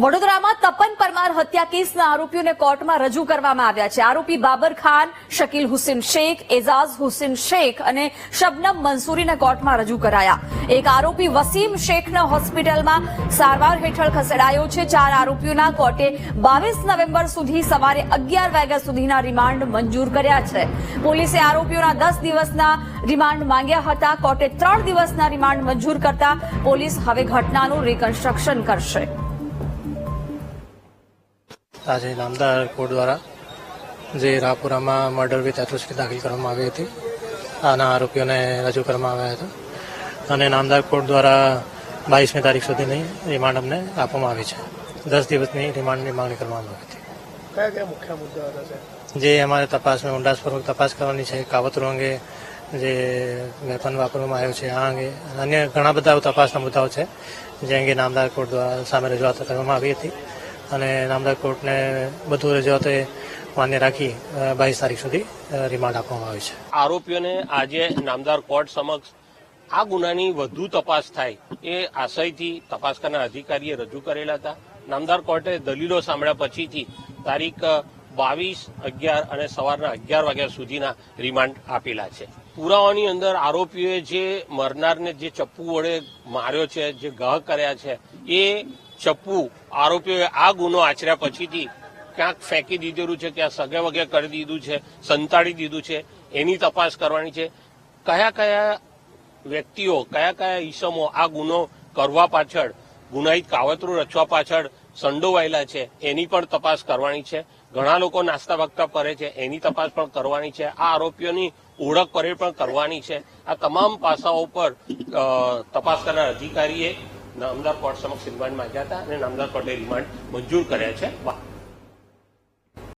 વડોદરામાં તપન પરમાર હત્યા કેસના આરોપીઓને કોર્ટમાં રજૂ કરવામાં આવ્યા છે. આરોપી બાબર ખાન, શકીલ હુસેન શેખ, એઝાઝ હુસેન શેખ અને શબનમ મંસૂરીને કોર્ટમાં રજૂ કરાયા. એક આરોપી વસીમ શેખને હોસ્પિટલમાં સારવાર હેઠળ ખસેડાયો છે. ચાર આરોપીઓના કોર્ટે બાવીસ નવેમ્બર સુધી સવારે અગિયાર વાગ્યા સુધીના રિમાન્ડ મંજૂર કર્યા છે. પોલીસે આરોપીઓના દસ દિવસના રિમાન્ડ માંગ્યા હતા. કોર્ટે ત્રણ દિવસના રિમાન્ડ મંજૂર કરતા પોલીસ હવે ઘટનાનું રિકન્સ્ટ્રક્શન કરશે. આજે નામદાર કોર્ટ દ્વારા જે રાપુરામાં મર્ડર વિથ એટ્રોસિટી દાખલ કરવામાં આવી હતી આના આરોપીઓને રજૂ કરવામાં આવ્યા હતા. અને નામદાર કોર્ટ દ્વારા બાવીસમી તારીખ સુધીની રિમાન્ડ અમને આપવામાં આવી છે. દસ દિવસની રિમાન્ડની માંગણી કરવામાં આવી હતી. કયા કયા મુખ્ય મુદ્દાઓ હતા સાહેબ? જે અમારે તપાસમાં ઊંડાણપૂર્વક તપાસ કરવાની છે કાવતરો અંગે જે વેપન વાપરવામાં આવ્યો છે આ અંગે અન્ય ઘણા બધા તપાસના મુદ્દાઓ છે જે અંગે નામદાર કોર્ટ દ્વારા સામે રજૂઆત કરવામાં આવી હતી. અને નામદાર કોર્ટને બધું રજૂઆતે માન્ય રાખી બાવીસ તારીખ સુધી રિમાન્ડ આપવામાં આવ્યું છે. આરોપીઓને આજે નામદાર કોર્ટ સમક્ષ આ ગુનાની વધુ તપાસ થાય એ આશયથી તપાસ કરનાર અધિકારીએ રજૂ કરેલા હતા. નામદાર કોર્ટે દલીલો સાંભળ્યા પછીથી તારીખ બાવીસ અગિયાર અને સવારના અગિયાર વાગ્યા સુધીના રિમાન્ડ આપેલા છે. પુરાવાની અંદર આરોપીઓએ જે મરનારને જે ચપ્પુ વડે માર્યો છે, જે ગહ કર્યા છે, એ ચપ્પુ આરોપીઓએ આ ગુનો આચર્યા પછીથી ક્યાંક ફેંકી દીધેલું છે, ક્યાં સગે વગે કરી દીધું છે, સંતાડી દીધું છે, એની તપાસ કરવાની છે. કયા કયા વ્યક્તિઓ, કયા કયા ઈસમો આ ગુનો કરવા પાછળ ગુનાહિત કાવતરું રચવા પાછળ સંડોવાયેલા છે, એની પણ તપાસ કરવાની છે. ઘણા લોકો નાસ્તા વખતા કરે છે, એની તપાસ પણ કરવાની છે. આ આરોપીઓની ઓળખ પરેડ પણ કરવાની છે. આ તમામ પાસાઓ પર તપાસ કરનાર અધિકારીએ નામદાર કોર્ટ સમક્ષ રિમાન્ડ માંગ્યા હતા અને નામદાર કોર્ટે રિમાન્ડ મંજૂર કર્યા છે.